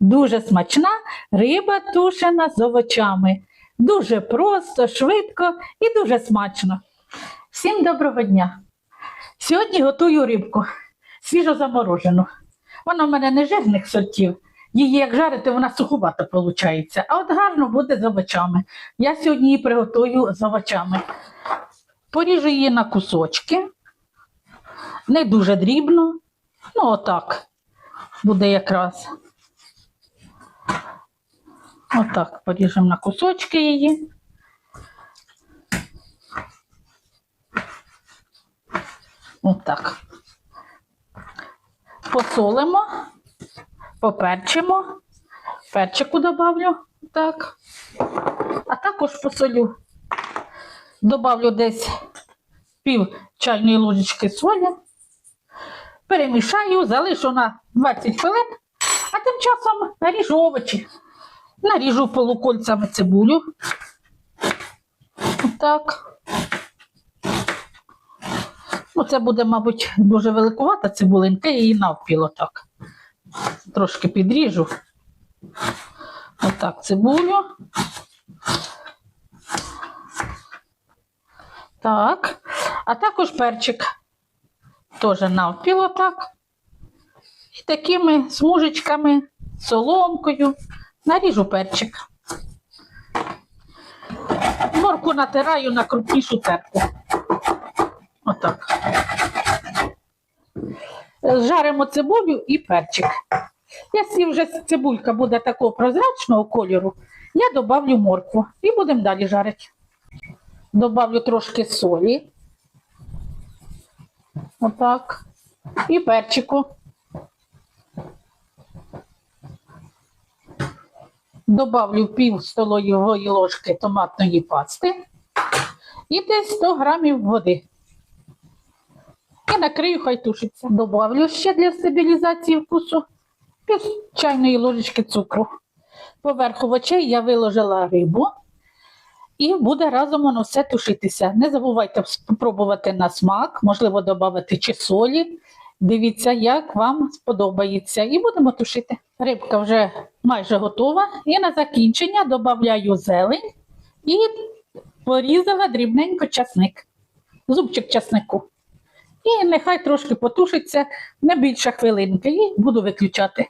Дуже смачна риба тушена з овочами. Дуже просто, швидко і дуже смачно. Всім доброго дня! Сьогодні готую рибку свіжо заморожену. Вона в мене не жирних сортів. Її як жарити, вона суховата виходить. А от гарно буде з овочами. Я сьогодні її приготую з овочами. Поріжу її на кусочки, не дуже дрібно. Ну, отак буде якраз. Отак поріжемо на кусочки її. Отак. Посолимо, поперчимо, перчику добавлю, так. А також посолю. Добавлю десь пів чайної ложечки солі, перемішаю, залишу на 20 хвилин, а тим часом наріжу овочі. Наріжу полукольцями цибулю. Отак. Ну, це буде, мабуть, дуже великувата цибулинка, я її навпіл отак. Трошки підріжу. Отак цибулю. Так. А також перчик. Теж навпіл отак. І такими смужечками, соломкою наріжу перчик. Морку натираю на крупнішу терку. Отак. Жаримо цибулю і перчик. Якщо вже цибулька буде такого прозрачного кольору, я добавлю моркву і будемо далі жарити. Добавлю трошки солі. Отак. І перчику. Добавлю пів столової ложки томатної пасти і десь 100 грамів води. І накрию, хай тушиться. Добавлю ще для стабілізації вкусу пів чайної ложечки цукру. Поверх овочей я виложила рибу і буде разом воно все тушитися. Не забувайте спробувати на смак, можливо, додати чи солі. Дивіться, як вам сподобається. І будемо тушити. Рибка вже майже готова. І на закінчення додаю зелень і порізала дрібненько часник, зубчик часнику. І нехай трошки потушиться не більше хвилинки, і буду виключати.